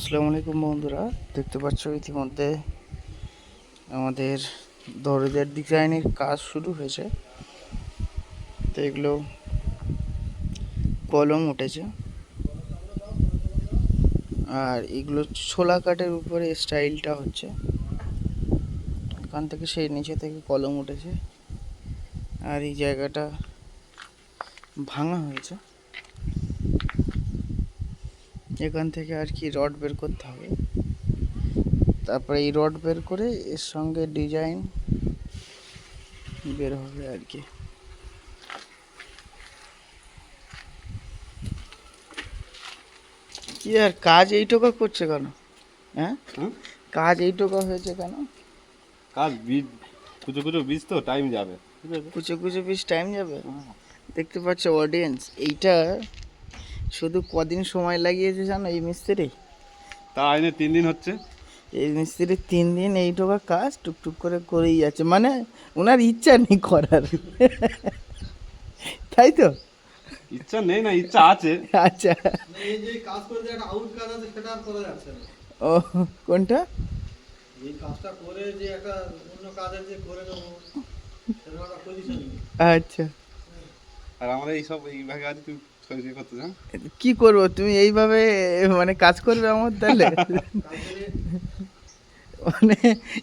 আসসালামু আলাইকুম বন্ধুরা, দেখতে পাচ্ছ ইতিমধ্যে আমাদের দরজার ডিজাইনের কাজ শুরু হয়েছে। তো এগুলো কলম উঠেছে। আর এগুলো ছোলা কাঠের উপরে স্টাইলটা হচ্ছে। এখান থেকে সেই নিচে থেকে কলম উঠেছে। আর এই জায়গাটা ভাঙা হয়েছে। এখান থেকে আর কি রড বের করতে হবে। তারপরে এই রড বের করে এর সঙ্গে ডিজাইন বের হবে আর কি। কি আর কাজ এইটুকু করছে কেন? হ্যাঁ? কাজ এইটুকু হয়েছে কেন? কাজ বীজ কুচো কুচো বীজ তো টাইম যাবে। কুচো কুচো পিস টাইম যাবে? দেখতে পাচ্ছ অডিয়েন্স এইটা শুধু কদিন সময় লাগিয়েছে জানো এই মিস্ত্রি? তা আইনে তিন দিন হচ্ছে। এই মিস্ত্রি তিন দিন এইটুকু কাজ টুকটুক করে করেই যাচ্ছে। মানে ওনার ইচ্ছা নেই করার। তাই তো? ইচ্ছা নেই না ইচ্ছা আছে। আচ্ছা। এই যে কাজ করে যে একটা আউট কাজ আছে সেটা আর করা যাচ্ছে না। ও কোনটা? এই কাজটা করে যে একটা অন্য কাজের যে করে নেব সেরকম একটা পজিশন আচ্ছা। আর আমরা এই সব এই ভাগে আছি তুমি সহযোগী করতে চাও কি করব? তুমি এইভাবে মানে কাজ করবে আমার তাহলে? মানে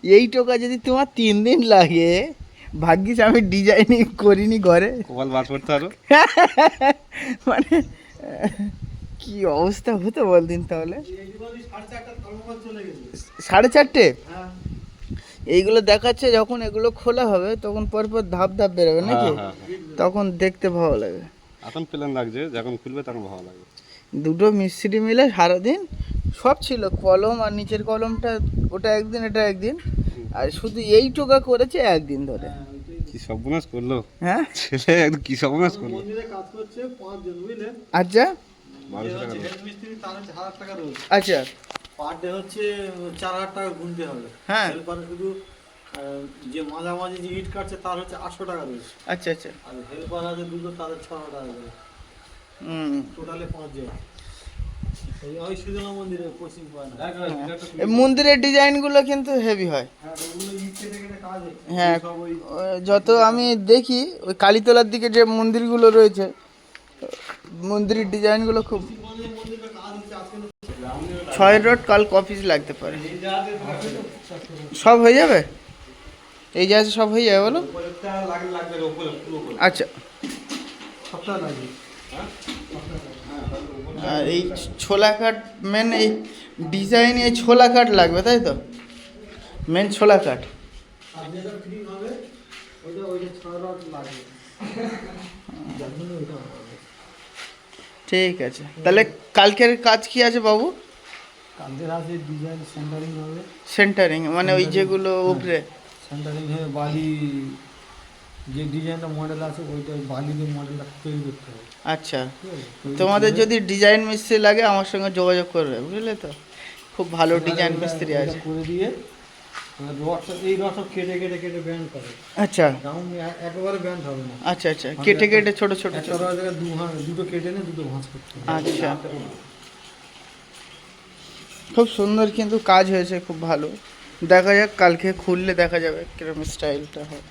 এই টোকা যদি তোমার তিন দিন লাগে ভাগ্যিস আমি ডিজাইনিং করিনি ঘরে। কপাল বার করতে আরও মানে কি অবস্থা হতো বলদিন তাহলে? সাড়ে চারটা? হ্যাঁ এইগুলো দেখাচ্ছে যখন এগুলো খোলা হবে তখন পরপর ধাপ ধাপ বেরোবে নাকি? হ্যাঁ, হ্যাঁ, তখন দেখতে ভালো লাগে। এখন প্ল্যান লাগছে যখন খুলবে তখন ভালো লাগবে। দুটো মিস্ত্রি মিলে সারাদিন সব ছিল কলম আর নিচের কলমটা ওটা একদিন এটা একদিন। আর শুধু এই টোকা করেছে একদিন ধরে। হ্যাঁ। কি সর্বনাশ করল? হ্যাঁ? ছেলে একদম কি সর্বনাশ করল? মন্দিরে কাজ করছে পাঁচজন বুঝলে? আচ্ছা। আচ্ছা। পার ডে হচ্ছে চার হাজার টাকা গুনতে হবে। হ্যাঁ। শুধু যে মাঝামাঝি যে ইট কাটছে তার হচ্ছে আটশো টাকা রোজ আচ্ছা আচ্ছা। আর হেল্পার আছে দুটো তাদের ছশো টাকা করে টোটালে পাঁচজন মন্দিরের ডিজাইনগুলো কিন্তু হেভি হয়। হ্যাঁ হয়। হ্যাঁ সব ওই ও, যত আমি দেখি ওই কালীতলার দিকে যে মন্দিরগুলো রয়েছে মন্দিরের ডিজাইনগুলো খুব ছয় রোড কাল কপিস লাগতে পারে। সব হয়ে যাবে? এই যা সব হয়ে যাবে বলো। আচ্ছা। আর এই ছোলা কাঠ মেন এই ডিজাইন এই ছোলা কাঠ লাগবে তাই তো? মেন ছোলা কাঠ। ঠিক আছে। তাহলে কালকের কাজ কি আছে বাবু? কালকের আছে ডিজাইন সেন্টারিং হবে। সেন্টারিং মানে ওই যেগুলো উপরে। সেন্টারিং হয়ে বালি যে ডিজাইনটা মডেল আছে ওইটা বালি দিয়ে মডেলটা তৈরি করতে হবে। আচ্ছা। তোমাদের যদি ডিজাইন মিস্ত্রি লাগে আমার সঙ্গে যোগাযোগ করবে বুঝলে তো? খুব ভালো ডিজাইন মিস্ত্রি আছে। করে দিয়ে রডটা এই রডটা কেটে কেটে কেটে ব্যান্ড করে। আচ্ছা। একেবারে ব্যান্ড হবে না। আচ্ছা আচ্ছা। কেটে কেটে ছোট ছোট একটা ছোট জায়গায় দু ভাঁজ দুটো কেটে নে দুটো ভাঁজ করতে আচ্ছা। খুব সুন্দর কিন্তু কাজ হয়েছে খুব ভালো। দেখা যাক, কালকে খুললে দেখা যাবে কীরকম স্টাইলটা হয়।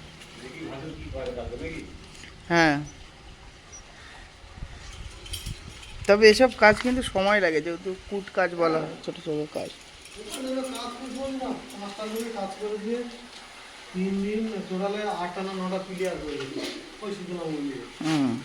হ্যাঁ। তবে এসব কাজ কিন্তু সময় লাগে, যেহেতু কুট কাজ বলা হয়, ছোটো ছোটো কাজ। হুম।